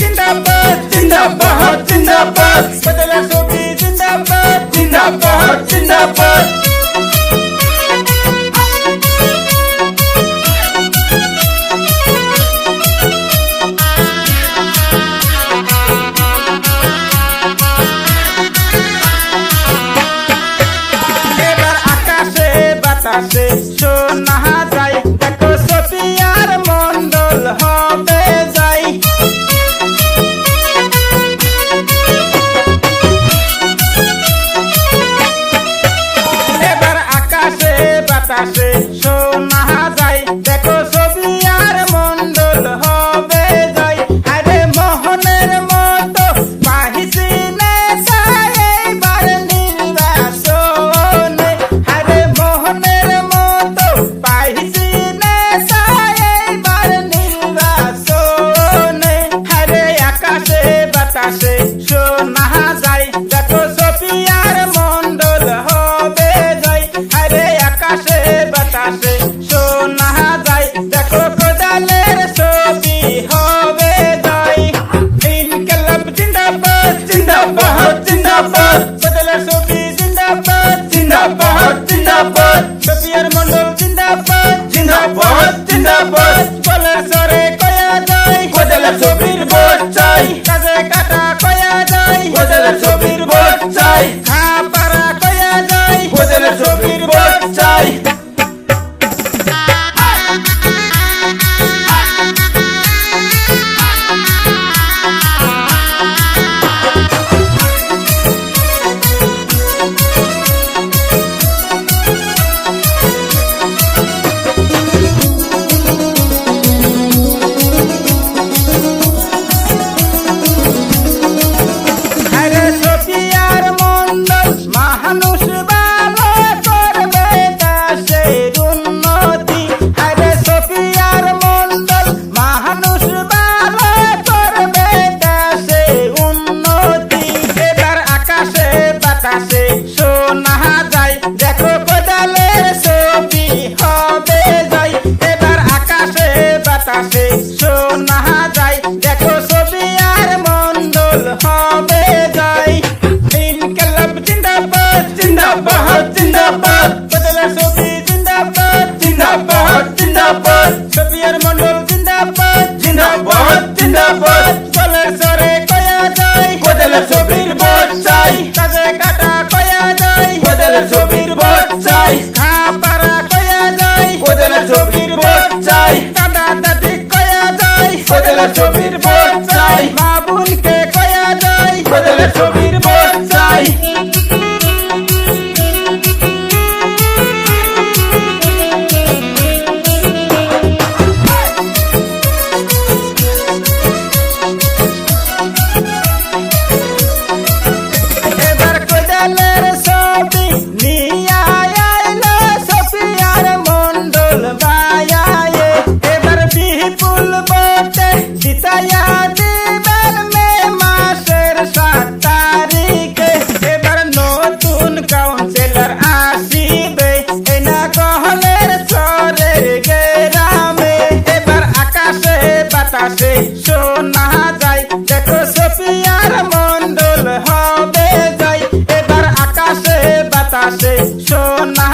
জিন্দাবাদ জিন্দাবাদ জিন্দাবাদ। বদলের ছবি জিন্দাবাদ জিন্দাবাদ জিন্দাবাদ। আকাশে সোনা যায় দেখো সফিয়ার মন্ডল হবে যাই আরে মোহনের মতো নির্বাসনে। আরে মোহনের মতো পাহিসি আরে আকাশে বাতাসে সোনা যায় দেখো ভোট সোনা যায় দেখো কোদালের ছবি হবে এবার আকাশে বাতাসে বদলের ছবির ভোট চাই। খা পারা কয়া যায়। বদলের জমির ভোট চাই। দাদা দাদি কয়া যায়। বদলের জমির ভোট চাই। মা বোনকে কয়া যায়। বদলের ছবির কাউন্সিলর আসিবে না কহলের সরে গেরামে। এবার আকাশে বাতাসে শোনা যায়। দেখো সফিয়ার মন্ডল হবে যাই। এবার আকাশে বাতাসে শোনা